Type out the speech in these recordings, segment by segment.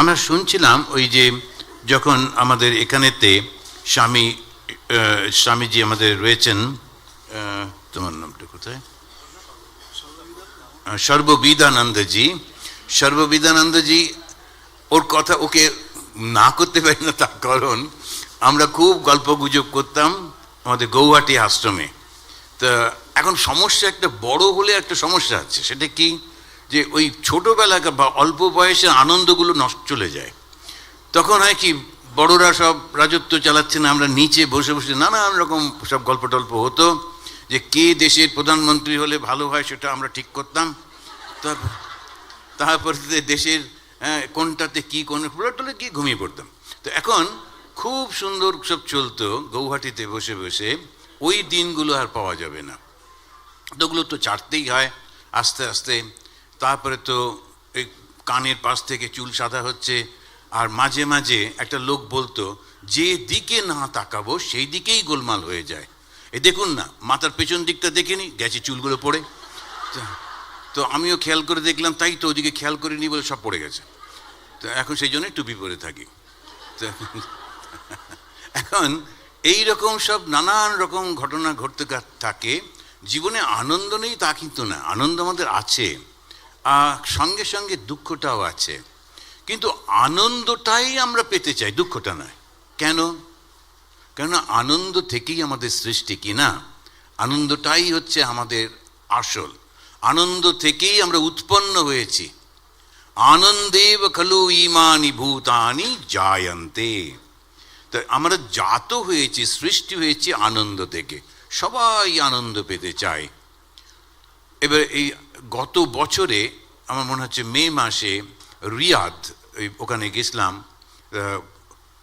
আমরা শুনছিলাম ওই যে যখন আমাদের এখানেতে স্বামী স্বামীজি আমাদের রয়েছেন তোমার নামটা কোথায়? সর্ববিদানন্দজি। সর্ববিদানন্দজি, ওর কথা ওকে না করতে পারি না, তার কারণ আমরা খুব গল্প গুজব করতাম আমাদের গৌহাটি আশ্রমে। তা এখন সমস্যা একটা বড় হলে একটা সমস্যা আছে, সেটা কি? যে ওই ছোটোবেলাকার বা অল্প বয়সের আনন্দগুলো নষ্ট চলে যায়। তখন হয় কি বড়রা সব রাজত্ব চালাচ্ছে না আমরা নিচে বসে বসে নানান রকম সব গল্প টল্প হতো যে কে দেশের প্রধানমন্ত্রী হলে ভালো হয় সেটা আমরা ঠিক করতাম। তারপর দেশের হ্যাঁ, কোনটাতে কি কোন টলে কি ঘুমিয়ে পড়তাম। তো এখন খুব সুন্দর সব চলতো গৌহাটিতে বসে বসে ওই দিনগুলো আর পাওয়া যাবে না। ওগুলো তো চাটতেই হয় আস্তে আস্তে তারপরে তো এই কানের পাশ থেকে চুল সাদা হচ্ছে, আর মাঝে মাঝে একটা লোক বলতো, যে দিকে না তাকাবো, সেই দিকেই গোলমাল হয়ে যায়। এ দেখুন না, মাথার পেছন দিকটা দেখেনি গেছে চুলগুলো পড়ে। তো- আমিও খেয়াল করে দেখলাম, তাই তো ওদিকে খেয়াল করিনি বলে সব পড়ে গেছে। তো এখন সেই জন্যই টুপি পরে থাকি। তো, এখন এই রকম সব নানান রকম ঘটনা ঘটতে থাকে। জীবনে আনন্দ নেই তা কিন্তু না, আনন্দ আমাদের আছে। সঙ্গে সঙ্গে দুঃখটাও আছে। কিন্তু আনন্দটাই আমরা পেতে চাই, দুঃখটা নয়। কেন? কেন আনন্দ থেকেই আমাদের সৃষ্টি কি না আনন্দটাই হচ্ছে আমাদের আসল। আনন্দ থেকেই আমরা উৎপন্ন হয়েছি। আনন্দেব খলু ইমানি ভূতানি জায়ন্তে। তো আমরা জাত হয়েছি, সৃষ্টি হয়েছি আনন্দ থেকে। সবাই আনন্দ পেতে চায়। এবার এই গত বছরে আমার মনে হচ্ছে মে মাসে রিয়াদ ওখানে গেছিলাম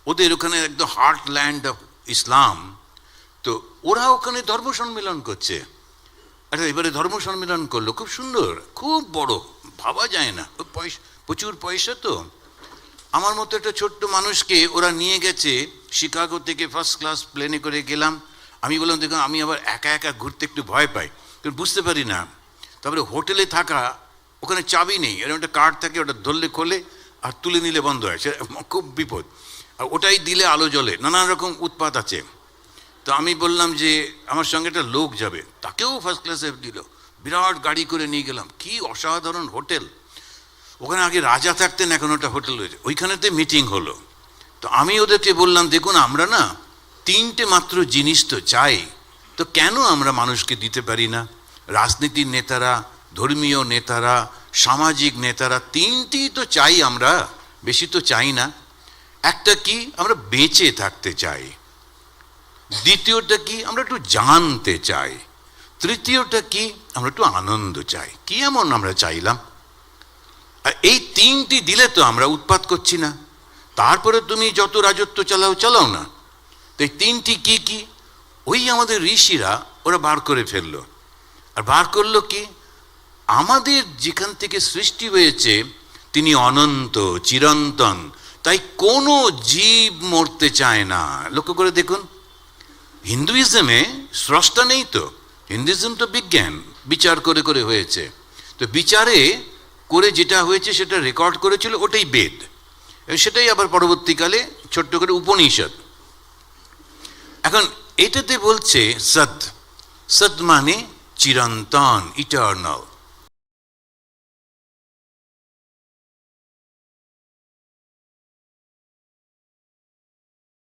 ওদের ওখানে একদম হার্টল্যান্ড অফ ইসলাম, তো ওরা ওখানে ধর্ম সম্মেলন করছে। আচ্ছা এবারে ধর্ম সম্মেলন করল, খুব সুন্দর, খুব বড়, ভাবা যায় না পয়সা, প্রচুর পয়সা তো। আমার মতো একটা ছোট্ট মানুষকে ওরা নিয়ে গেছে, শিকাগো থেকে ফার্স্ট ক্লাস প্লেনে করে গেলাম। আমি বললাম, দেখুন, আমি আবার একা একা ঘুরতে একটু ভয় পাই। বুঝতে পারি না তারপরে হোটেলে থাকা, ওখানে চাবি নেই, এরকম একটা কার্ড থাকে, ওটা ধরলে, খোলে, আর তুলে নিলে বন্ধ হয়, সে খুব বিপদ। আর ওটাই দিলে আলো জ্বলে, নানান রকম উৎপাত আছে। তো আমি বললাম যে, আমার সঙ্গে একটা লোক যাবে, তাকেও ফার্স্ট ক্লাসে দিল। বিরাট গাড়ি করে নিয়ে গেলাম, কি অসাধারণ হোটেল। ওখানে আগে রাজা থাকতেন, এখন ওটা হোটেল হয়েছে ওইখানেতে মিটিং হলো। তো আমি ওদেরকে বললাম, দেখুন, আমরা না তিনটে মাত্র জিনিস তো চাই, তো কেন আমরা মানুষকে দিতে পারি না? রাজনীতির নেতারা, ধর্মীয় নেতারা, সামাজিক নেতারা তিনটি তো চাই আমরা, বেশি তো চাই না। একটা কি আমরা বেঁচে থাকতে চাই। দ্বিতীয়টা কি আমরা একটু জানতে চাই। তৃতীয়টা কি আমরা একটু আনন্দ চাই। কি এমন আমরা চাইলাম? আর এই তিনটি দিলে তো আমরা উৎপাত করছি না। তারপরে তুমি যত রাজত্ব চালাও চালাও না। তো এই তিনটি কি কি? ওই আমাদের ঋষিরা ওরা বার করে ফেলল। আর বার করল কি? আমাদের যেখান থেকে সৃষ্টি হয়েছে, তিনি অনন্ত, চিরন্তন। তাই কোনো জীব মরতে চায় না। লক্ষ্য করে দেখুন, হিন্দুইজমে স্রষ্টা নেই তো। হিন্দুইজম তো বিজ্ঞান, বিচার করে করে হয়েছে। তো বিচারে করে যেটা হয়েছে, সেটা রেকর্ড করেছিল ওটাই বেদ। সেটাই আবার পরবর্তীকালে ছোট্ট করে উপনিষদ। এখন এটাতে বলছে সৎ। সৎ মানে চিরন্তন ইটার্নাল